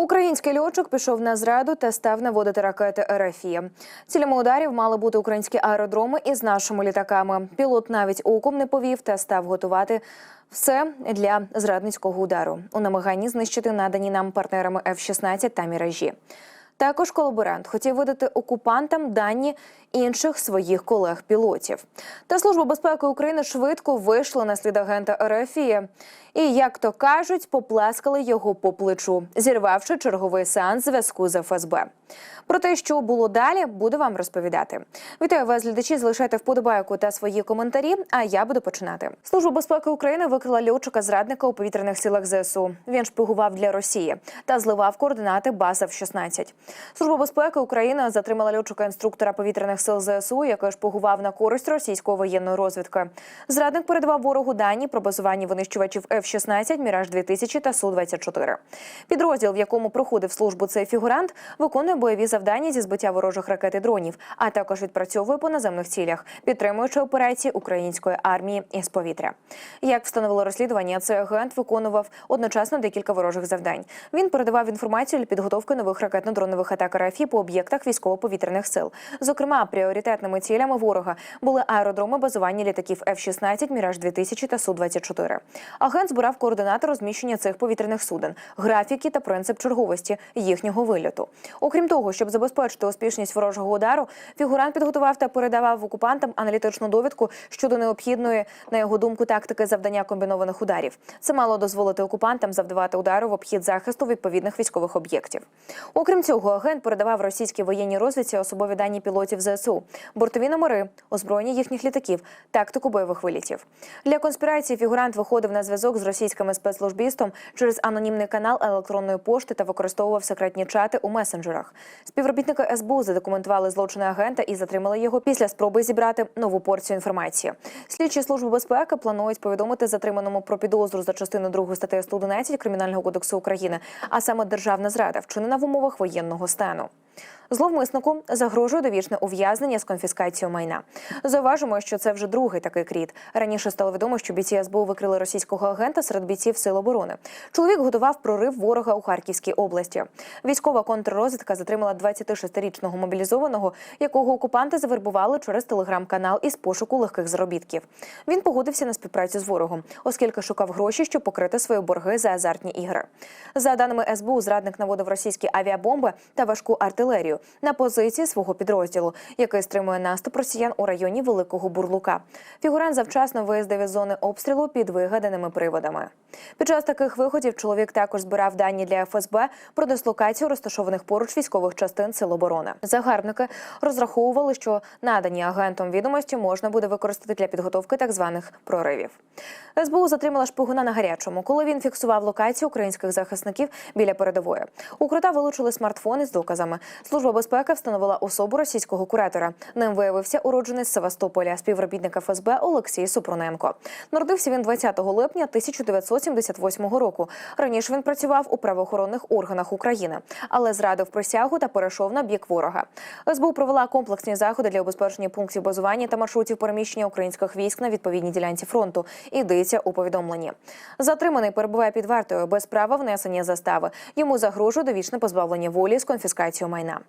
Український льотчик пішов на зраду та став наводити ракети РФІ. Цілями ударів мали бути українські аеродроми із нашими літаками. Пілот навіть оком не повів та став готувати все для зрадницького удару у намаганні знищити надані нам партнерами F-16 та міражі. Також колаборант хотів видати окупантам дані інших своїх колег-пілотів. Та служба безпеки України швидко вийшла на слід агента РФІ. І, як то кажуть, поплескали його по плечу, зірвавши черговий сеанс зв'язку з ФСБ. Про те, що було далі, буду вам розповідати. Вітаю вас, глядачі. Залишайте вподобайку та свої коментарі. А я буду починати. Служба безпеки України викрила льотчика зрадника у повітряних силах ЗСУ. Він шпигував для Росії та зливав координати баз F-16. Служба безпеки України затримала льотчика інструктора повітряних сил ЗСУ, який шпигував на користь російської воєнної розвідки. Зрадник передавав ворогу дані про базування винищувачів F-16, Міраж 2000 та Су-24. Підрозділ, в якому проходив службу цей фігурант, виконує бойові завдання зі збиття ворожих ракет і дронів, а також відпрацьовує по наземних цілях, підтримуючи операції української армії із повітря. Як встановило розслідування, цей агент виконував одночасно декілька ворожих завдань. Він передавав інформацію для підготовки нових ракетно-дронових атак РФ по об'єктах військово-повітряних сил. Зокрема, пріоритетними цілями ворога були аеродроми базування літаків F-16, Міраж 2000 та Су-24. Агент збирав координати розміщення цих повітряних суден, графіки та принцип черговості їхнього вильоту. Окрім того, щоб забезпечити успішність ворожого удару, фігурант підготував та передавав окупантам аналітичну довідку щодо необхідної, на його думку, тактики завдання комбінованих ударів. Це мало дозволити окупантам завдавати удару в обхід захисту відповідних військових об'єктів. Окрім цього, агент передавав російській воєнній розвідці особові дані пілотів ЗСУ, бортові номери, озброєння їхніх літаків, тактику бойових вилітів. Для конспірації фігурант виходив на зв'язок з російськими спецслужбістом через анонімний канал електронної пошти та використовував секретні чати у месенджерах. Співробітники СБУ задокументували злочини агента і затримали його після спроби зібрати нову порцію інформації. Слідчі служби безпеки планують повідомити затриманому про підозру за частиною 2 статті 111 Кримінального кодексу України, а саме державна зрада, вчинена в умовах воєнного стану. Зловмиснику загрожує довічне ув'язнення з конфіскацією майна. Зауважимо, що це вже другий такий кріт. Раніше стало відомо, що бійці СБУ викрили російського агента серед бійців Сил оборони. Чоловік готував прорив ворога у Харківській області. Військова контррозвідка затримала 26-річного мобілізованого, якого окупанти завербували через телеграм-канал із пошуку легких заробітків. Він погодився на співпрацю з ворогом, оскільки шукав гроші, щоб покрити свої борги за азартні ігри. За даними СБУ, зрадник наводив російські авіабомби та важку артилерію на позиції свого підрозділу, який стримує наступ росіян у районі Великого Бурлука. Фігурант завчасно виїздив із зони обстрілу під вигаданими приводами. Під час таких виходів чоловік також збирав дані для ФСБ про дислокацію розташованих поруч військових частин Сил оборони. Загарбники розраховували, що надані агентом відомості можна буде використати для підготовки так званих проривів. СБУ затримала шпигуна на гарячому, коли він фіксував локацію українських захисників біля передової. У крута вилучили смартфони з доказами. Служба безпеки встановила особу російського куратора. Ним виявився уроджений Севастополя, співробітник ФСБ Олексій Супруненко. Народився він 20 липня 1978 року. Раніше він працював у правоохоронних органах України, але зрадив присягу та перейшов на бік ворога. СБУ провела комплексні заходи для обезпечення пунктів базування та маршрутів переміщення українських військ на відповідній ділянці фронту. Йдеться у повідомленні. Затриманий перебуває під вартою без права внесення застави. Йому загрожує довічне позбавлення волі з конфіскацією майна.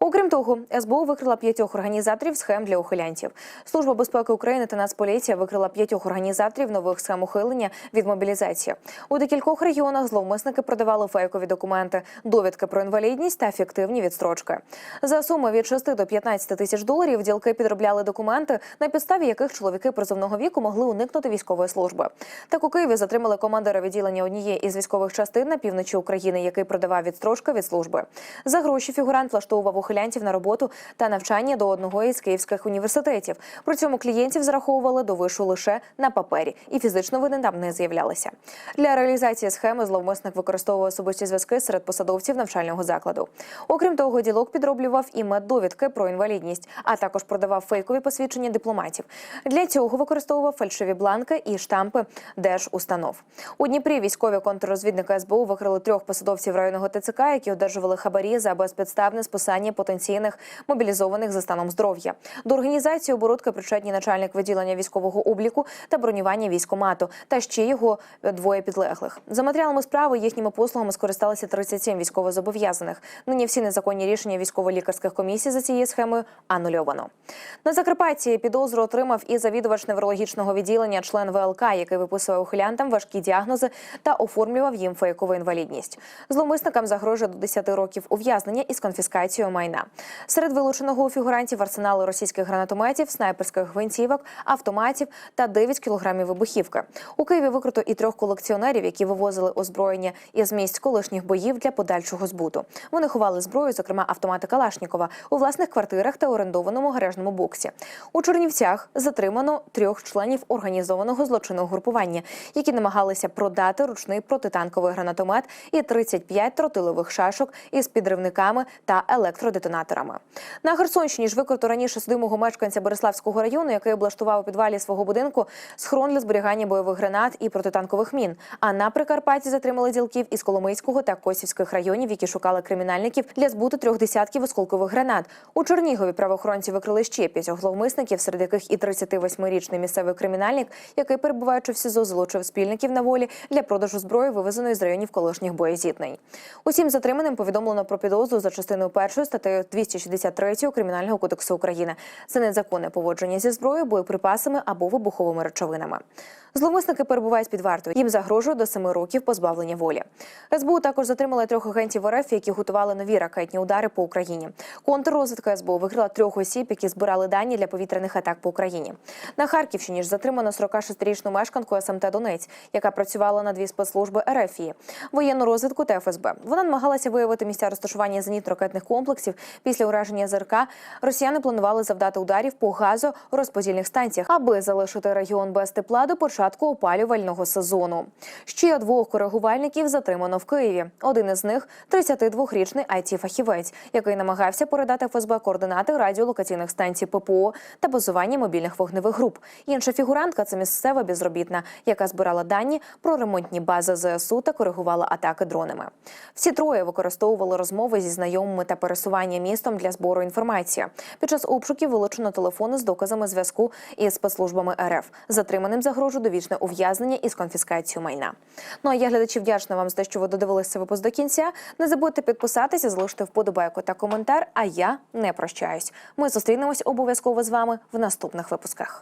Окрім того, СБУ викрила п'ятьох організаторів схем для ухилянтів. Служба безпеки України та Нацполіція викрила п'ятьох організаторів нових схем ухилення від мобілізації. У декількох регіонах зловмисники продавали фейкові документи, довідки про інвалідність та фіктивні відстрочки. За суми від 6 до 15 тисяч доларів ділки підробляли документи, на підставі яких чоловіки призовного віку могли уникнути військової служби. Так у Києві затримали командира відділення однієї із військових частин на півночі України, який продавав відстрочки від служби. За гроші фігурант влаштовував ухилянтів на роботу та навчання до одного із київських університетів. При цьому клієнтів зараховували до вишу лише на папері, і фізично вони там не з'являлися. Для реалізації схеми зловмисник використовував особисті зв'язки серед посадовців навчального закладу. Окрім того, ділок підроблював і меддовідки про інвалідність, а також продавав фейкові посвідчення дипломатів. Для цього використовував фальшиві бланки і штампи держустанов. У Дніпрі військові контррозвідники СБУ викрили трьох посадовців районного ТЦК, які одержували хабарі за безпідставне списання потенційних мобілізованих за станом здоров'я. До організації оборудки причетні начальник відділення військового обліку та бронювання військомату та ще його двоє підлеглих. За матеріалами справи їхніми послугами скористалися 37 військовозобов'язаних. Нині всі незаконні рішення військово-лікарських комісій за цією схемою анульовано. На Закарпатті підозру отримав і завідувач неврологічного відділення, член ВЛК, який виписує ухилянтам важкі діагнози та оформлював їм фейкову інвалідність. Зловмисникам загрожує до 10 років ув'язнення із конфіскацією майна. Серед вилученого у фігурантів арсенали російських гранатометів, снайперських гвинтівок, автоматів та 9 кілограмів вибухівки. У Києві викрито і трьох колекціонерів, які вивозили озброєння із місць колишніх боїв для подальшого збуту. Вони ховали зброю, зокрема автомати Калашнікова, у власних квартирах та орендованому гаражному боксі. У Чернівцях затримано трьох членів організованого злочинного групування, які намагалися продати ручний протитанковий гранатомет і 35 тротилових шашок із підривниками та електродетонаторами. На Херсонщині ж викрито раніше судимого мешканця Бориславського району, який облаштував у підвалі свого будинку схрон для зберігання бойових гранат і протитанкових мін. А на Прикарпатті затримали ділків із Коломийського та Косівських районів, які шукали кримінальників для збуту трьох десятків осколкових гранат. У Чернігові правоохоронці викрили ще п'ятьох зловмисників, серед яких і 38-річний місцевий кримінальник, який перебуваючи в СІЗО, залучив спільників на волі для продажу зброї, вивезеної з районів колишніх боєзітнень. Усім затриманим повідомлено про підозру за частиною першої статтею 263 Кримінального кодексу України. Це незаконне поводження зі зброєю, боєприпасами або вибуховими речовинами. Зловмисники перебувають під вартою. Їм загрожує до семи років позбавлення волі. СБУ також затримали трьох агентів РФ, які готували нові ракетні удари по Україні. Контррозвідка СБУ викрила трьох осіб, які збирали дані для повітряних атак по Україні. На Харківщині ж затримано 46-річну мешканку СМТ Донець, яка працювала на дві спецслужби РФ, воєнну розвідку та ФСБ. Вона намагалася виявити місця розташування зенітно-ракетних комплексів. Після ураження ЗРК росіяни планували завдати ударів по газорозподільних станціях, аби залишити регіон без тепла до початку опалювального сезону. Ще двох коригувальників затримано в Києві. Один із них – 32-річний IT-фахівець, який намагався передати ФСБ координати радіолокаційних станцій ППО та базування мобільних вогневих груп. Інша фігурантка це місцева безробітна, яка збирала дані про ремонтні бази ЗСУ та коригувала атаки дронами. Всі троє використовували розмови зі знайомими та пересування містом для збору інформації. Під час обшуків вилучено телефони з доказами зв'язку із спецслужбами РФ. Затриманим загрожує довічне ув'язнення із конфіскацією майна. Ну а я глядачі вдячна вам за те, що ви додивилися випуск до кінця. Не забудьте підписатися, залишити вподобайку та коментар. А я не прощаюсь. Ми зустрінемось обов'язково з вами в наступних випусках.